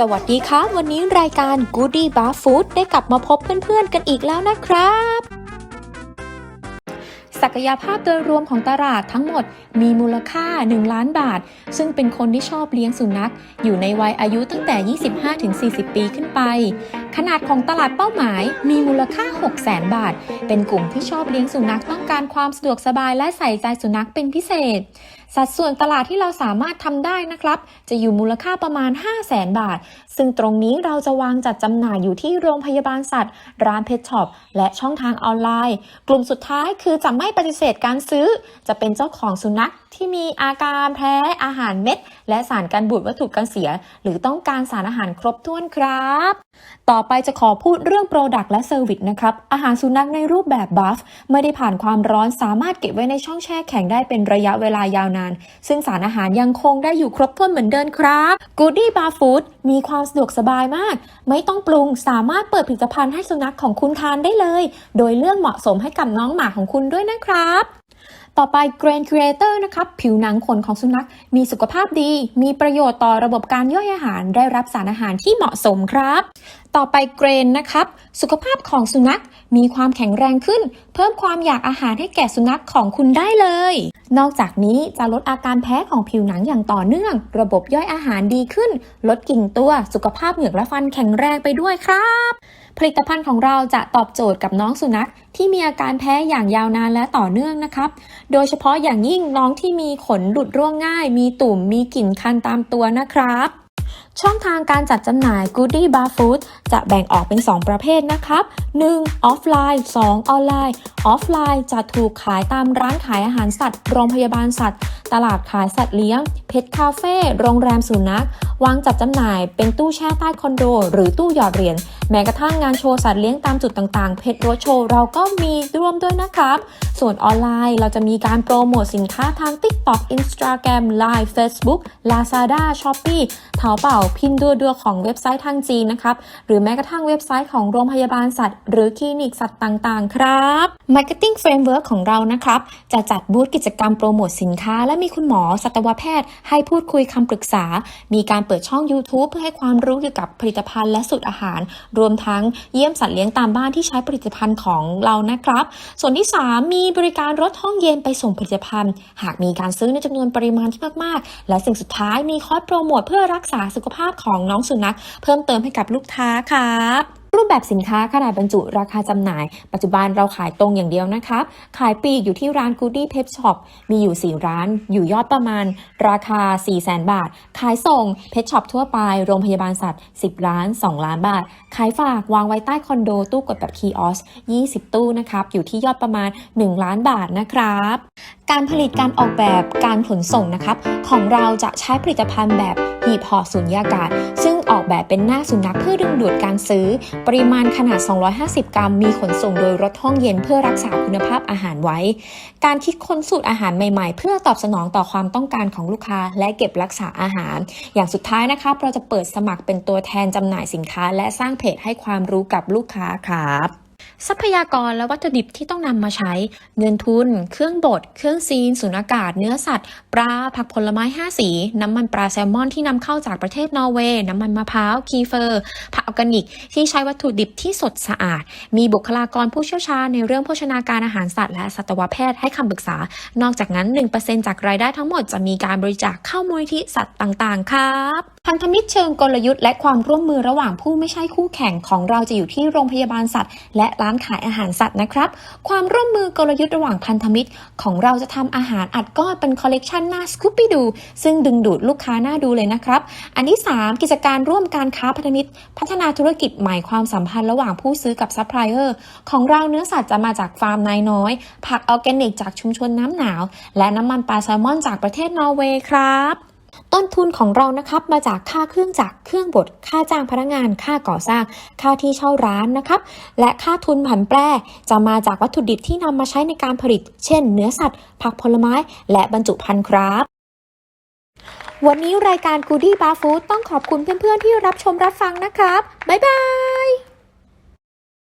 สวัสดีครับวันนี้รายการ Goodie Bar Food ได้กลับมาพบเพื่อนๆกันอีกแล้วนะครับ ศักยภาพโดยรวมของตลาดทั้งหมดมีมูลค่า 1 ล้านบาท ซึ่งเป็นคนที่ชอบเลี้ยงสุนัข อยู่ในวัยอายุตั้งแต่ 25-40 ปีขึ้นไป ขนาดของตลาดเป้าหมายมีมูลค่า 600,000บาท เป็นกลุ่มที่ชอบเลี้ยงสุนัขต้องการความสะดวกสบายและใส่ใจสุนัขเป็นพิเศษ สัดส่วนตลาดที่เราสามารถทำได้นะครับ จะอยู่มูลค่าประมาณ 5 0 0แสนบาท ซึ่งตรงนี้เราจะวางจัดจำหน่ายอยู่ที่โรงพยาบาลสัตว์ ร้านเพชช็อปและช่องทางออนไลน์ กลุ่มสุดท้ายคือจะไม่ปฏิเสธการซื้อ จะเป็นเจ้าของสุนัข ที่มีอาการแพ้อาหารเม็ด และสารกันบูดวัตถุกันเสีย หรือต้องการสารอาหารครบถ้วนครับ ต่อไปจะขอพูดเรื่อง Product และ Service นะครับ อาหารสุนัขในรูปแบบบัฟไม่ได้ผ่านความร้อนสามารถเก็บไว้ในช่องแช่แข็งได้เป็นระยะเวลายาวนาน ซึ่งสารอาหารยังคงได้อยู่ครบถ้วนเหมือนเดิมครับ Goody Bar Food มีความสะดวกสบายมาก ไม่ต้องปรุงสามารถเปิดผลิตภัณฑ์ให้สุนัขของคุณทานได้เลย โดยเลือกเหมาะสมให้กับน้องหมาของคุณด้วยนะครับ ต่อไป Grain Creator นะครับผิวหนังขนของสุนัข มีสุขภาพดี มีประโยชน์ต่อระบบการย่อยอาหาร ได้รับสารอาหารที่เหมาะสมครับ ต่อไปเกรนนะครับ สุขภาพของสุนัข มีความแข็งแรงขึ้น เพิ่มความอยากอาหารให้แก่สุนัขของคุณได้เลย นอกจากนี้จะลดอาการแพ้ของผิวหนังอย่างต่อเนื่อง ระบบย่อยอาหารดีขึ้น ลดกลิ่นตัว สุขภาพเหงือกและฟันแข็งแรงไปด้วยครับ ผลิตภัณฑ์ของเราจะตอบโจทย์กับน้องสุนัขที่มีอาการแพ้อย่างยาวนานและต่อเนื่องนะครับ โดยเฉพาะอย่างยิ่งน้องที่มีขนหลุดร่วงง่าย มีตุ่ม มีกลิ่นคันตามตัวนะครับ ช่องทางการจัดจำหน่าย Goody Bar Food จะแบ่งออกเป็น 2 ประเภทนะครับ 1. ออฟไลน์ 2. ออนไลน์ ออฟไลน์จะถูกขายตามร้านขายอาหารสัตว์ โรงพยาบาลสัตว์ ตลาดขายสัตว์เลี้ยง เพชรคาเฟ่ โรงแรมสุนัข วางจัดจำหน่ายเป็นตู้แช่ใต้คอนโด หรือตู้หยอดเหรียญ แม้กระทั่งงานโชว์สัตว์เลี้ยงตามจุดต่างๆ เพจรถโชว์เราก็มีร่วมด้วยนะครับ ส่วนออนไลน์เราจะมีการโปรโมทสินค้าทาง TikTok Instagram Line Facebook Lazada Shopee เถาเป่าพินดัวดัวของเว็บไซต์ทางจีนนะครับ หรือแม้กระทั่งเว็บไซต์ของโรงพยาบาลสัตว์ หรือคลินิกสัตว์ต่าง ๆ ครับ Marketing Framework ของเรานะครับ จะจัดบูธกิจกรรมโปรโมทสินค้า และมีคุณหมอสัตวแพทย์ ให้พูดคุยคำปรึกษา มีการเปิดช่อง YouTube เพื่อให้ความรู้เกี่ยวกับผลิตภัณฑ์และสูตรอาหาร รวมทั้งเยี่ยมสัตว์เลี้ยงตามบ้านที่ใช้ผลิตภัณฑ์ของเรานะครับ ส่วนที่ 3 มีบริการรถห้องเย็นไปส่งผลิตภัณฑ์ หากมีการซื้อในจำนวนปริมาณที่มากๆ และสิ่งสุดท้ายมีคอร์สโปรโมทเพื่อรักษาสุขภาพของน้องสุนัขเพิ่มเติมให้กับลูกค้าครับ รูปแบบสินค้าขนาดบรรจุราคาจำหน่าย ปัจจุบันเราขายตรงอย่างเดียวนะครับขายปีกอยู่ที่ร้าน Goody Pep Shop มีอยู่ 4 ร้าน อยู่ยอดประมาณ ราคา4 0 0 0 0 0 บาท ขายส่งเพชช็อปทั่วไป โรงพยาบาลสัตว์ 10 ล้าน 2 ล้านบาท ขายฝากวางไว้ใต้คอนโดตู้กดแบบคีออส 20 ตู้นะครับ อยู่ที่ยอดประมาณ 1 ล้านบาทนะครับ การผลิตการออกแบบการขนส่งนะครับ ของเราจะใช้ผลิตภัณฑ์แบบ หีบห่อสุญญากาศ ซึ่งออกแบบเป็นหน้าสุนัขเพื่อดึงดูดการซื้อ ปริมาณขนาด 250 กรัม มีขนส่งโดยรถห้องเย็นเพื่อรักษาคุณภาพอาหารไว้ การคิดค้นสูตรอาหารใหม่ๆ เพื่อตอบสนองต่อความต้องการของลูกค้า และเก็บรักษาอาหาร อย่างสุดท้ายนะครับเราจะเปิดสมัครเป็นตัวแทนจำหน่ายสินค้า และสร้างเพจให้ความรู้กับลูกค้าครับ ทรัพยากรและวัตถุดิบที่ต้องนำมาใช้ เงินทุน เครื่องบด เครื่องซีนสูญอากาศ เนื้อสัตว์ ปลา ผักผลไม้ 5 สี น้ำมันปลาแซลมอนที่นำเข้าจากประเทศนอร์เวย์ น้ำมันมะพร้าว คีเฟอร์ ผักออร์แกนิก ที่ใช้วัตถุดิบที่สดสะอาด มีบุคลากรผู้เชี่ยวชาญในเรื่องโภชนาการอาหารสัตว์และสัตวแพทย์ให้คำปรึกษา นอกจากนั้น 1%จากรายได้ทั้งหมดจะมีการบริจาคเข้ามูลนิธิสัตว์ต่างๆ ครับ พันธมิตรเชิงกลยุทธ์และความร่วมมือระหว่างผู้ไม่ใช่คู่แข่งของเราจะอยู่ที่โรงพยาบาลสัตว์ และร้านขายอาหารสัตว์นะครับ ความร่วมมือกลยุทธ์ระหว่างพันธมิตร ของเราจะทำอาหารอัดก้อนเป็นคอลเลกชันหน้าสกูปปี้ดูซึ่งดึงดูดลูกค้าหน้าดูเลยนะครับ อันที่ 3 กิจการร่วมการค้าพันธมิตร พัฒนาธุรกิจใหม่ความสัมพันธ์ระหว่างผู้ซื้อกับซัพพลายเออร์ของเราเนื้อสัตว์จะมาจากฟาร์มนายน้อย ผักออร์แกนิกจากชุมชนน้ำหนาว และน้ำมันปลาแซลมอนจากประเทศนอร์เวย์ครับ ต้นทุนของเรานะครับมาจากค่าเครื่องจักรเครื่องบด ค่าจ้างพนักงาน ค่าก่อสร้าง ค่าที่เช่าร้านนะครับ และค่าทุนผันแปรจะมาจากวัตถุดิบที่นำมาใช้ในการผลิต เช่น เนื้อสัตว์ ผักผลไม้ และบรรจุภัณฑ์ครับวันนี้รายการ Goody Bar Food ต้องขอบคุณเพื่อนๆที่รับชมรับฟังนะครับ บ๊ายบาย